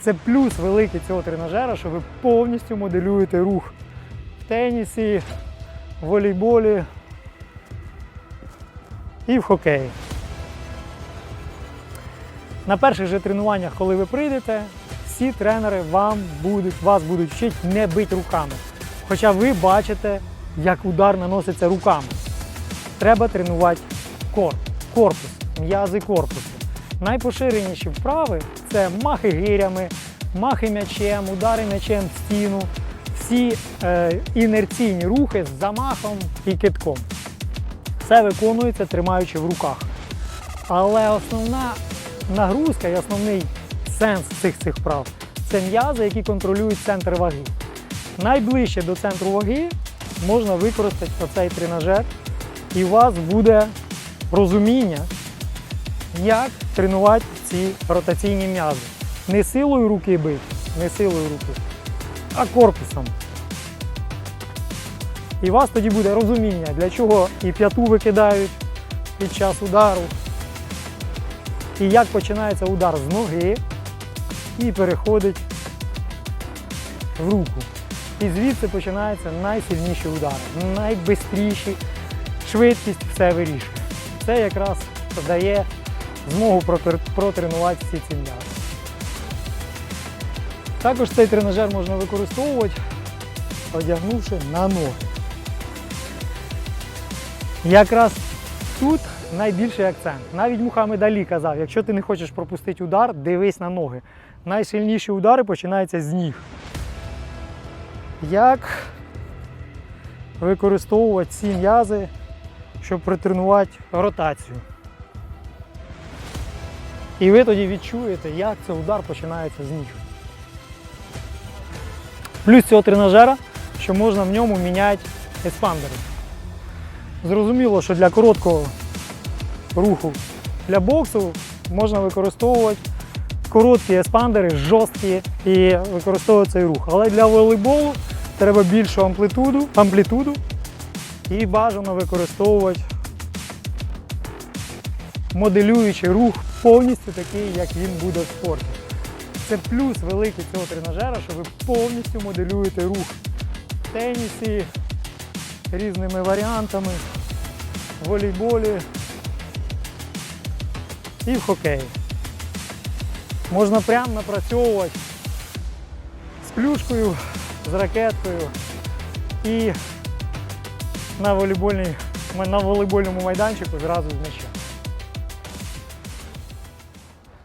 Це плюс великий цього тренажера, що ви повністю моделюєте рух в тенісі, в волейболі і в хокеї. На перших же тренуваннях, коли ви прийдете, всі тренери вам будуть, вас будуть вчити не бити руками. Хоча ви бачите, як удар наноситься руками. Треба тренувати кор, корпус, м'язи корпусу. Найпоширеніші вправи це махи гирями, махи м'ячем, удари м'ячем в стіну, всі е, інерційні рухи з замахом і китком. Все виконується тримаючи в руках. Але основна нагрузка і основний сенс цих цих вправ це м'язи, які контролюють центр ваги. Найближче до центру ваги можна використати оцей тренажер, і у вас буде розуміння, як тренувати ці ротаційні м'язи. Не силою руки бити, не силою руки, а корпусом. І у вас тоді буде розуміння, для чого і п'яту викидають під час удару, і як починається удар з ноги і переходить в руку. І звідси починаються найсильніші удари, найбистріші, швидкість все вирішує. Це якраз дає змогу протренувати всі ці м'язи. Також цей тренажер можна використовувати, одягнувши на ноги. Якраз тут найбільший акцент. Навіть Мухаммед Алі казав, якщо ти не хочеш пропустити удар, дивись на ноги. Найсильніші удари починаються з ніг. Як використовувати ці м'язи, щоб притренувати ротацію? І ви тоді відчуєте, як цей удар починається з ніг. Плюс цього тренажера, що можна в ньому міняти еспандери. Зрозуміло, що для короткого руху для боксу можна використовувати короткі еспандери, жорсткі і використовувати цей рух. Але для волейболу треба більшу амплітуду, амплітуду і бажано використовувати моделюючий рух повністю такий, як він буде в спорті. Це плюс великий цього тренажера, що ви повністю моделюєте рух в тенісі різними варіантами, в волейболі і в хокеї. Можна прямо напрацьовувати з плюшкою, з ракеткою і на, на волейбольному майданчику зразу з м'ячем.